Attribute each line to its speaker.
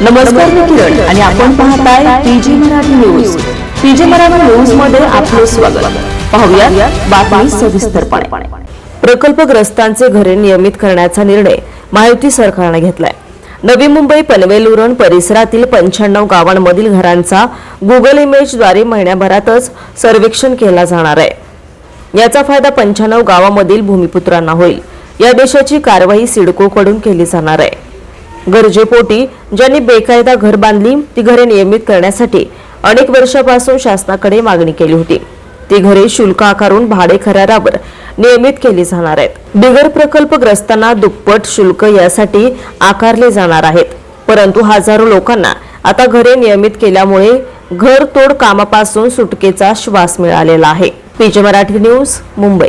Speaker 1: नमस्कार मी किरण आणि आपण पाहताय PG Marathi news. PG Marathi न्यूजमध्ये आपले स्वागत. पाहूया बातमी सविस्तरपणे. प्रकल्पग्रस्तांचे घरे नियमित करण्याचा निर्णय महायुती सरकारने घेतलाय. नवी मुंबई पनवेल उरण परिसरातील पंच्याण्णव गावांमधील घरांचा गुगल इमेजद्वारे महिन्याभरातच सर्वेक्षण केला जाणार आहे. याचा फायदा पंच्याण्णव गावामधील भूमिपुत्रांना होईल. या देशाची कारवाई सिडकोकडून केली जाणार आहे. गरजेपोटी ज्यांनी बेकायदा घर बांधली ती घरे नियमित करण्यासाठी अनेक वर्षापासून शासनाकडे मागणी केली होती. ती घरे शुल्क आकारून भाडे करारावर नियमित केली जाणार आहेत. बिगर प्रकल्पग्रस्तांना दुप्पट शुल्क यासाठी आकारले जाणार आहेत. परंतु हजारो लोकांना आता घरे नियमित केल्यामुळे घर तोड कामापासून सुटकेचा श्वास मिळालेला आहे. PJ Marathi news Mumbai.